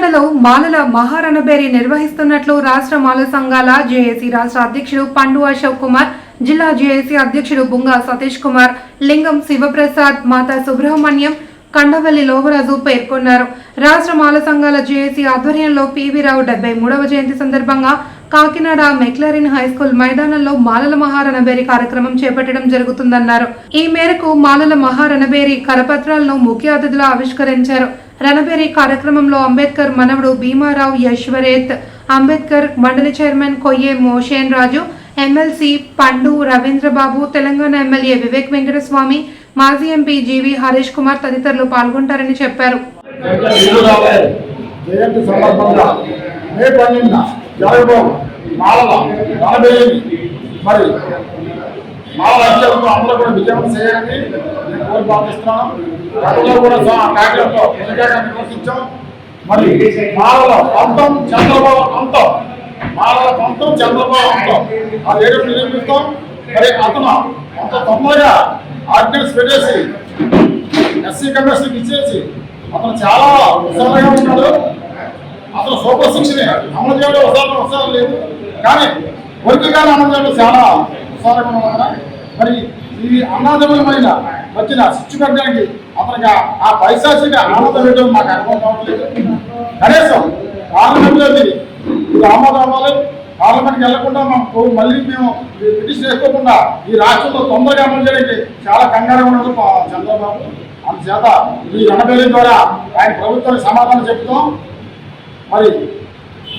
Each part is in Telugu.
కాకినాడలో మాలల మహారణబేరి నిర్వహిస్తున్నట్లు రాష్ట్ర మాల సంఘాల జేఏసీ రాష్ట్ర అధ్యక్షుడు పండు అశోక్ కుమార్ జిల్లా జేఏసీ అధ్యక్షుడు బుంగా సతీష్ కుమార్ లింగం శివప్రసాద్ మాతా సుబ్రహ్మణ్యం కండవల్లి లోవరాజు పేర్కొన్నారు. రాష్ట్ర మాల సంఘాల జేఏసీ ఆధ్వర్యంలో పివి రావు డెబ్బై మూడవ జయంతి సందర్భంగా కాకినాడ మెక్లరిన్ హై స్కూల్ మైదానంలో మాలల మహారణబేరి కార్యక్రమం చేపట్టడం జరుగుతుందన్నారు. ఈ మేరకు మాలల మహారణబేరి కరపత్రాలను ముఖ్య అతిథులు ఆవిష్కరించారు. రణబేరి కార్యక్రమంలో అంబేద్కర్ మనవడు భీమారావు యశ్వరేత్ అంబేద్కర్ మండలి chairman కొయ్యే Moshen Raju MLC Pandu Ravindrababu Telangana MLA Vivek Venkataswamy మాజీ ఎంపీ జీవి హరీష్ కుమార్ తదితరులు పాల్గొంటారని చెప్పారు. మరి మా పన్నెండున జరగబోం అందరూ కూడా విజయం చేయాలని నేను కోరి భావిస్తున్నాను గతంలో కూడా సా- కాకినాడలో ఎన్నికగా నిర్వహించాం మరి మాలల పంతం చంద్రబాబు అంతం మాలల పంతం చంద్రబాబు అంతం ఆ రేడియో నిరూపిస్తాం. మరి అతను అంత తొందరగా ఆర్డినెన్స్ పెట్టేసి ఎస్సీ కమిషన్కి ఇచ్చేసి అతను చాలా ఉత్సాహంగా ఉన్నాడు. అతను సూపర్ సిక్స్ని అమలు చేయడం ఉత్సాహం ఉత్సాహం లేదు. కానీ వర్గీకాన్ని అమలు చేయడం చాలా ఉత్సాహంగా ఉన్నాడు. మరి ఈ అన్నాదమైన వచ్చిన శిక్షు కట్టడానికి అతనికి ఆ- పైశాచిక ఆమోదం మాకు అనుభవం కావట్లేదు. కనీసం పార్లమెంట్లో ఇది ఇది ఆమోదం అవ్వాలి. పార్లమెంట్కి వెళ్ళకుండా మాకు మళ్ళీ మేము పిటిషన్ వేసుకోకుండా ఈ రాష్ట్రంలో తొందరగా అమలు చేయడానికి చాలా కంగారు ఉండదు చంద్రబాబు. అందుచేత ఈ రణబేలి ద్వారా ఆయన ప్రభుత్వానికి సమాధానం చెప్తాం. మరి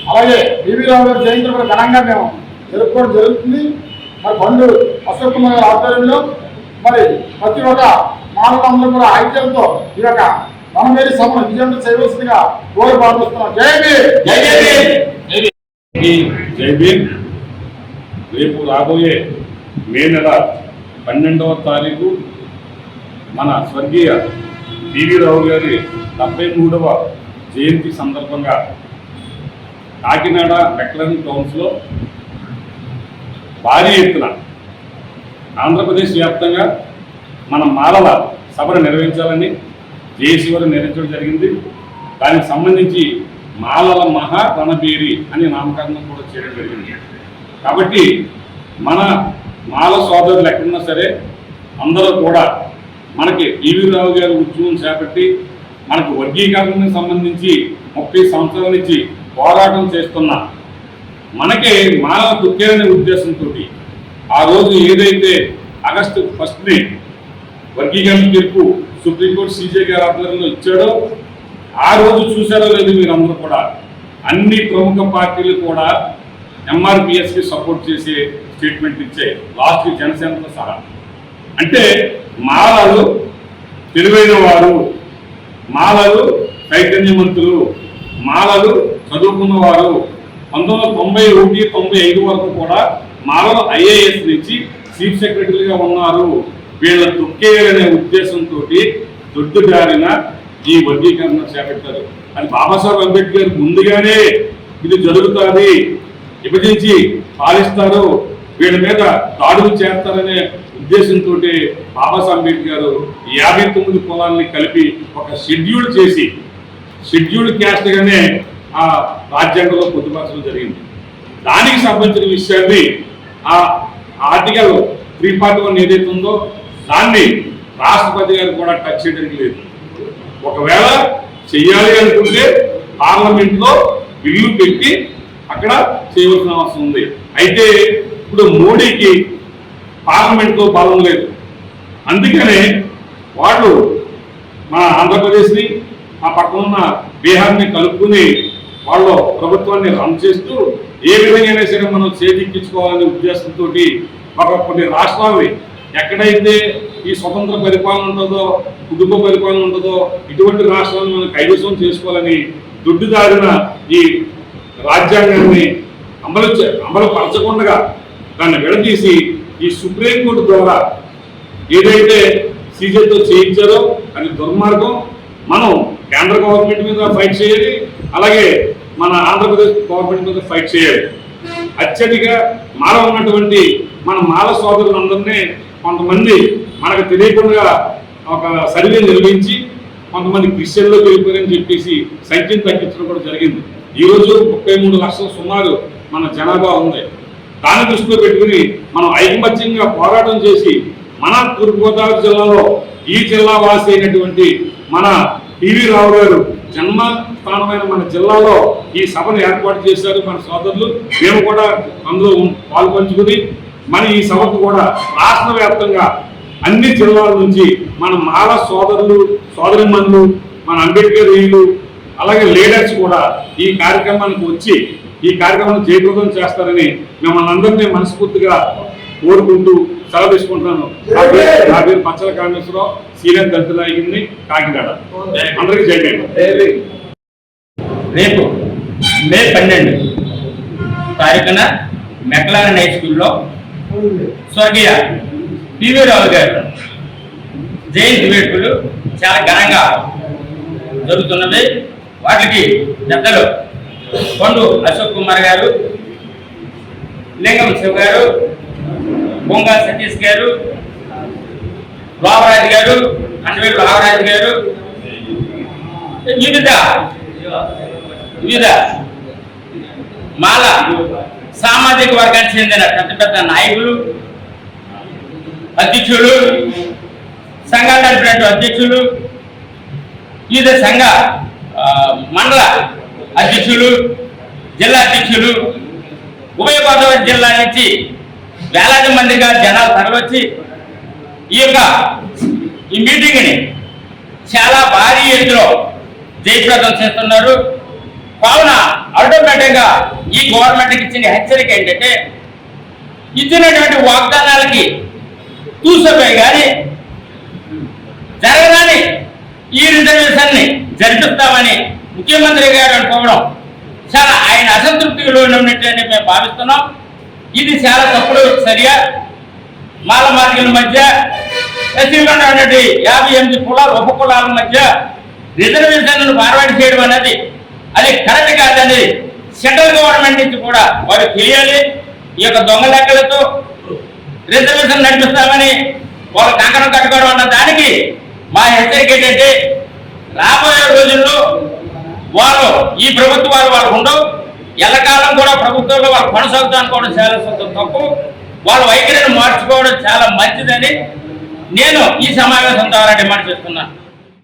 అలాగే బీవీ రావు గారి జయంతి కూడా ఘనంగా మేము జరుపుకోవడం జరుగుతుంది. మరి బండ్లు అశోక్ కుమార్ గారి ఆధ్వర్యంలో మరి ప్రతి ఒక్క మానవులందరూ కూడా ఐక్యంతో ఈ యొక్క మనమేరి సభను విజయవంతం చేయవలసిందిగా కోరి ప్రార్థిస్తున్నాం. జై భీమ్! జై భీమ్! రేపు రాబోయే మే నెల పన్నెండవ తారీఖు మన స్వర్గీయ పివి రావు గారి డెబ్బై మూడవ జయంతి సందర్భంగా కాకినాడ మెక్లన్ టౌన్స్లో భారీ ఎత్తున ఆంధ్రప్రదేశ్ వ్యాప్తంగా మన మాలల సభను నిర్వహించాలని జేసీ నిర్వహించడం జరిగింది. దానికి సంబంధించి మాలల మహా రణబేరి అని నామకరణం కూడా చేయడం జరిగింది. కాబట్టి మన మాల సోదరులు ఎక్కడున్నా సరే అందరూ కూడా మనకి ఈవీ రావు గారి ఉద్యమం చేపట్టి మనకు వర్గీకరణకు సంబంధించి ముప్పై సంవత్సరాల నుంచి పోరాటం చేస్తున్న మనకి మానవ దుఃఖేరనే ఉద్దేశంతో ఆ రోజు ఏదైతే ఆగస్టు ఫస్ట్ని వర్గీకరణ తీర్పు సుప్రీంకోర్టు సీజే గారి ఆధ్వర్యంలో ఇచ్చాడో ఆ రోజు చూసారో లేదు మీరందరూ కూడా అన్ని ప్రముఖ పార్టీలు కూడా ఎంఆర్పిఎస్కి సపోర్ట్ చేసే స్టేట్మెంట్ ఇచ్చాయి లాస్ట్ జనసేనతో సహా. అంటే మాలలు తెలివైన వారు మాలలు చైతన్యవంతులు మాలలు చదువుకున్నవారు పంతొమ్మిది వందల తొంభై ఒకటి తొంభై ఐదు వరకు కూడా మరో ఐఏఎస్ నుంచి చీఫ్ సెక్రటరీగా ఉన్నారు. వీళ్ళ తొక్కేయాలనే ఉద్దేశంతో దొడ్డుదారిన ఈ వర్గీకరణ చేపట్టారు. అది బాబాసాహెబ్ అంబేద్కర్ ముందుగానే ఇది జరుగుతుంది. విభజించి పాలిస్తారు. వీళ్ళ మీద దాడులు చేస్తారనే ఉద్దేశంతో బాబాసాహెబ్ అంబేద్కర్ యాభై తొమ్మిది కులాలని కలిపి ఒక షెడ్యూల్ చేసి షెడ్యూల్ క్యాస్ట్గానే ఆ రాజ్యాంగంలో పొందుపరచడం జరిగింది. దానికి సంబంధించిన విషయాన్ని ఆ ఆర్టికల్ త్రీ ఫార్టీ వన్ ఏదైతే ఉందో దాన్ని రాష్ట్రపతి గారు కూడా టచ్ చేయడానికి లేదు. ఒకవేళ చెయ్యాలి అనుకుంటే పార్లమెంట్లో బిల్లు పెట్టి అక్కడ చేయవలసిన అవసరం ఉంది. అయితే ఇప్పుడు మోడీకి పార్లమెంట్లో బలం లేదు. అందుకనే వాళ్ళు మన ఆంధ్రప్రదేశ్ని ఆ పక్కన ఉన్న బీహార్ని కలుపుకుని వాళ్ళు ప్రభుత్వాన్ని రన్ చేస్తూ ఏ విధంగా సరే మనం చేజిక్కించుకోవాలనే ఉద్దేశంతో ఒక కొన్ని రాష్ట్రాలని ఎక్కడైతే ఈ స్వతంత్ర పరిపాలన ఉంటుందో కుటుంబ పరిపాలన ఉంటుందో ఇటువంటి రాష్ట్రాలను మనం కైవసం చేసుకోవాలని దుడ్డుదారిన ఈ రాజ్యాంగాన్ని అమలు చే- దాన్ని విడదీసి ఈ సుప్రీంకోర్టు ద్వారా ఏదైతే సీజేతో చేయించారో అది దుర్మార్గం. మనం కేంద్ర గవర్నమెంట్ మీద ఫైట్ చేయాలి. అలాగే మన ఆంధ్రప్రదేశ్ గవర్నమెంట్ మీద ఫైట్ చేయాలి. అత్యధిక మాల ఉన్నటువంటి మన మాల సోదరులందరినీ కొంతమంది మనకు తెలియకుండా ఒక సర్వే నిర్వహించి కొంతమంది క్రిస్టియన్లోకి వెళ్ళిపోయారని చెప్పేసి సంఖ్యను తగ్గించడం కూడా జరిగింది. ఈరోజు ముప్పై మూడు లక్షల సుమారు మన జనాభా ఉంది. దాన్ని దృష్టిలో పెట్టుకుని మనం ఐకమత్యంగా పోరాటం చేసి మన తూర్పుగోదావరి జిల్లాలో ఈ జిల్లా వాసి అయినటువంటి మన టివి రావు గారు జన్మస్థానమైన మన జిల్లాలో ఈ సభను ఏర్పాటు చేశారు మన సోదరులు. మేము కూడా అందులో పాల్పంచుకుని మన ఈ సభకు కూడా రాష్ట్ర వ్యాప్తంగా అన్ని జిల్లాల నుంచి మన మాల సోదరులు సోదరిమణులు మన అంబేద్కర్ వీళ్ళు అలాగే లీడర్స్ కూడా ఈ కార్యక్రమానికి వచ్చి ఈ కార్యక్రమాన్ని జయప్రదం చేస్తారని మిమ్మల్ని అందరినీ మనస్ఫూర్తిగా కోరుకుంటూ సెలవు తీసుకుంటున్నాను. నా పేరు- పచ్చల కామేశ్వరరావు సీనియర్ దళిత నాయకుడిని కాకినాడ. అందరికీ జై రేపు మే పన్నెండు తారీఖున మెక్లారన్ హై స్కూల్లో స్వర్గీయ పివి రావు గారు జయంతి వేడుకలు చాలా ఘనంగా జరుగుతున్నది. వాటికి పెద్దలు కొండు అశోక్ కుమార్ గారు లింగం శివ గారు బొంగా సతీష్ గారు రామరాజు గారు అండవేలు రామరాజు గారు వివిధ వివిధ మాల సామాజిక వర్గానికి చెందిన పెద్ద పెద్ద నాయకులు అధ్యక్షులు సంఘాలు నడిపినటువంటి అధ్యక్షులు వివిధ సంఘ మండల అధ్యక్షులు జిల్లా అధ్యక్షులు ఉభయ గోదావరి జిల్లా నుంచి వేలాది మందిగా జనాలు తరలివచ్చి ఈ యొక్క ఈ మీటింగ్ని చాలా భారీ ఎత్తులో జయప్రదం చేస్తున్నారు. కావున ఆటోమేటిక్గా ఈ గవర్నమెంట్ ఇచ్చిన హెచ్చరిక ఏంటంటే ఇచ్చినటువంటి వాగ్దానాలకి చూసపోయి కానీ జరగదని ఈ రిజర్వేషన్ని జరిపిస్తామని ముఖ్యమంత్రి గారు అనుకోవడం చాలా ఆయన అసంతృప్తిలో ఉన్నట్లని మేము భావిస్తున్నాం. ఇది చాలా తప్పుడు సరియా. మాల మార్గల మధ్య యాభై ఎనిమిది కులాలు ఉప కులాల మధ్య రిజర్వేషన్లను ఫార్వర్డ్ చేయడం అనేది అది కరెక్ట్ కాదండి. సెంట్రల్ గవర్నమెంట్ నుంచి కూడా వారు తెలియాలి ఈ యొక్క దొంగ లెక్కలతో రిజర్వేషన్ నడిపిస్తామని వాళ్ళు కంకణం కట్టుకోవడం అన్న దానికి మా హెచ్చరిక ఏంటంటే రాబోయే రోజుల్లో వాళ్ళు ఈ ప్రభుత్వాలు వాళ్ళు ఉండవు. ఎల్లకాలం కూడా ప్రభుత్వంలో వాళ్ళు కొనసాగుతూ అనుకోవడం చాలా తప్పు. వాళ్ళ వైఖరిని మార్చుకోవడం చాలా మంచిదని నేను ఈ సమావేశం ద్వారా డిమాండ్ చేస్తున్నాను.